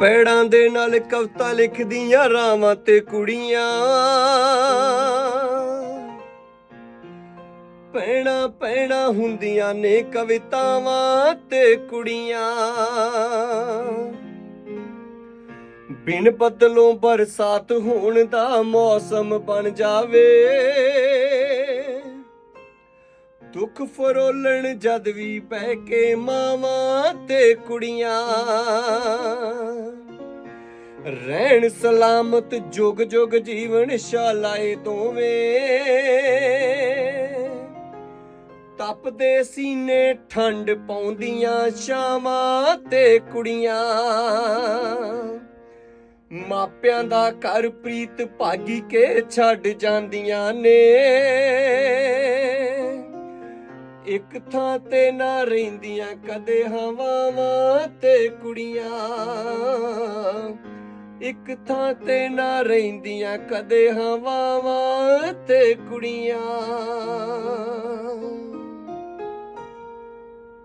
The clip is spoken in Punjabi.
ਪੈੜਾਂ ਦੇ ਨਾਲ ਕਵਤਾ ਲਿਖਦੀਆਂ ਰਾਵਾਂ ਤੇ ਕੁੜੀਆਂ। ਪੈਣਾ ਪੈਣਾ ਹੁੰਦੀਆਂ ਨੇ ਕਵਿਤਾਵਾਂ ਤੇ ਕੁੜੀਆਂ। ਬਿਨ ਬਦਲੋਂ ਬਰਸਾਤ ਹੋਣ ਦਾ ਮੌਸਮ ਬਣ ਜਾਵੇ। ਦੁੱਖ ਫਰੋਲਣ ਜਦ ਵੀ ਬਹਿ ਕੇ ਮਾਵਾਂ ਤੇ ਕੁੜੀਆਂ। ਰਹਿਣ ਸਲਾਮਤ ਜੁਗ ਜੁਗ ਜੀਵਨ ਸ਼ਾਲਾਏ ਦੋਵੇਂ। ਤਪਦੇ ਸੀਨੇ ਠੰਡ ਪਾਉਂਦੀਆਂ ਸ਼ਾਮਾਂ ਤੇ ਕੁੜੀਆਂ। ਮਾਪਿਆਂ ਦਾ ਘਰ ਪ੍ਰੀਤ ਭਾਗੀ ਕੇ ਛੱਡ ਜਾਂਦੀਆਂ ਨੇ। ਇੱਕ ਥਾਂ ਤੇ ਨਾ ਰਹਿੰਦੀਆਂ ਕਦੇ ਹਵਾਵਾਂ ਤੇ ਕੁੜੀਆਂ। ਇੱਕ ਥਾਂ ਤੇ ਨਾ ਰਹਿੰਦੀਆਂ ਕਦੇ ਹਵਾਵਾਂ ਤੇ ਕੁੜੀਆਂ।